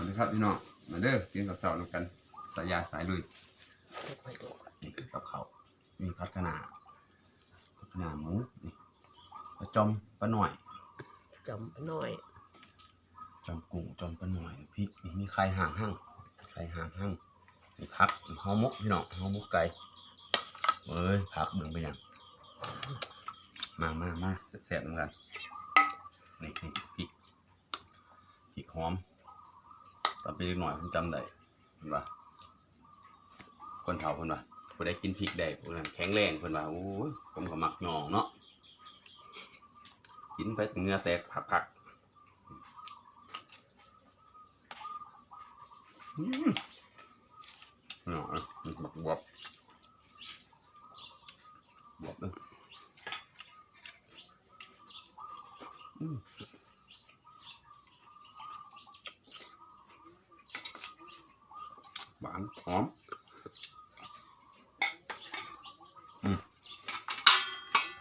วัสดีครับพี่น้องมาเด้อกินกับเสาแล้วกันสายยาสายลุยเก็บไว้ดูนี่กับเขาวมีพัฒนาพัฒนาหมูนี่ปลาจอมปลาหน่อยจำไปหน่อยจอมกุ้งจอมปลาหน่อยพริกนี่มีไข่ห่างหั่งไข่ห่างหั่งนี่พักนี่ห่อหมกพี่น้องห่อหมกไก่เอ้ยพักเบิ่งไปยังมามามาแซ่บๆเหมือนกันนี่นี่พริกพริกหอม ตอนไปเล็กหน่อยผมจำได้เห็นปะคนเฒ่าคนปะผู้ได้กินพริกได้ผู้นั้นแข็งแรงคนว่าโอ้ยผมก็มักหยองเนาะกินไปเนื้อแตกผักๆอืมหน่อยบักบวบบวบเลยอืม หวานหอมอืม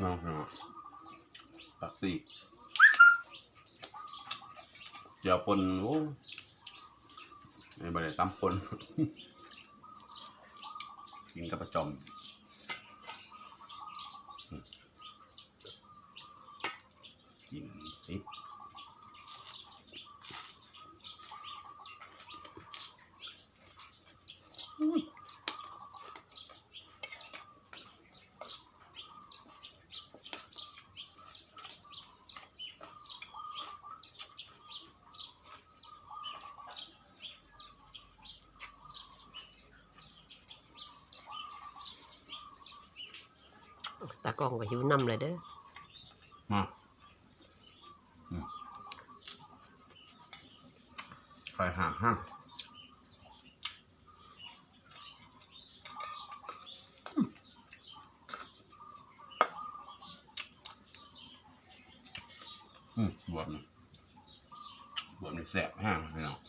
ลองหน่อยปักสีเจียวปนโอ้ไม่บได้ตำปนกินกับประจอมอืมกินติดากล้องก็หิวน้ำเลยเด้อมาอืมไข่ห่างห้างอืมบวบนี่บวบนี่แสบห้างพี่น้องอืม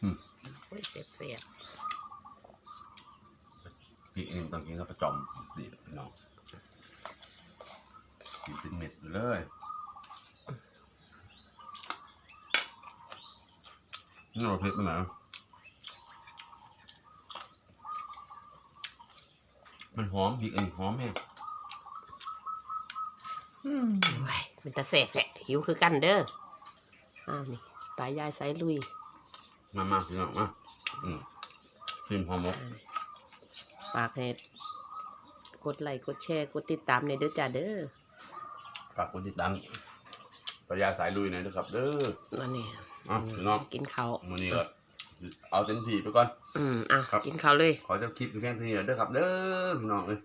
โอ้ยเสียบเสียบพี่นี่ต้องกินกับประจอมสิพี่น้องกินเป็นเม็ดเลยนี่เราเผ็ดไปไหนมันหอมพริกอันนี้หอมแห้งโอ้ยมันจะแสบแหละหิวคือกันเด้ออ้าวนี่ตายายสายลุย มามาพี่น้องมาอืมชิมหอมหมกอ่าฝากให้กดไลค์กดแชร์กดติดตามในอยเด้อจ้าเด้อฝากคนติดตามปรยาสายลุยหน่อยนะครับ เด้อวันนี้อะพี่น้องกินข้าวมื้อนี้ก็เอาเต็มที่ไปก่อน อืมอะ ครับ กินข้าวเลย ขอเจ้าคลิปเพียงเท่านี้เด้อครับ เด้อพี่น้องเอ้ย